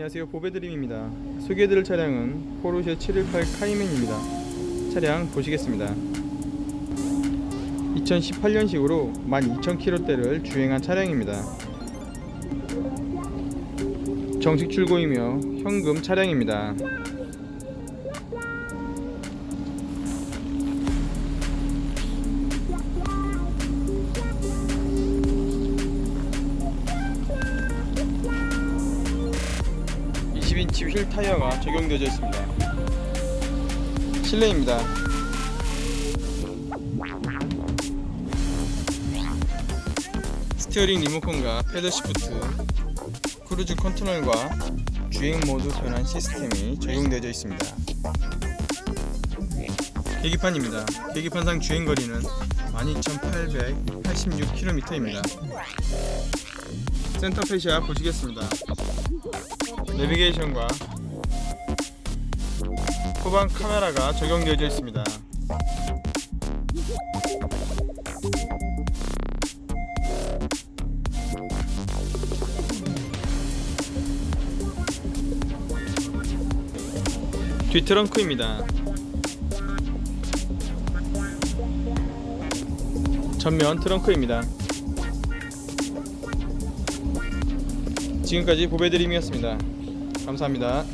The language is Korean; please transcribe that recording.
안녕하세요. 보배드림입니다. 소개해드릴 차량은 포르쉐 718 카이맨입니다. 차량 보시겠습니다. 2018년식으로 12,000km대를 주행한 차량입니다. 정식 출고이며 현금 차량입니다 (20인치) 휠 타이어가 적용되어 있습니다. 실내입니다. 스티어링 리모컨과 패드 시프트 크루즈 컨트롤과 주행 모드 변환 시스템이 적용되어 있습니다. 계기판입니다. 계기판상 주행거리는 12,886km입니다. 센터페시아 보시겠습니다 내비게이션과 후방 카메라가 적용되어 있습니다. 뒤 트렁크입니다. 전면 트렁크입니다. 지금까지 보배드림이었습니다. 감사합니다.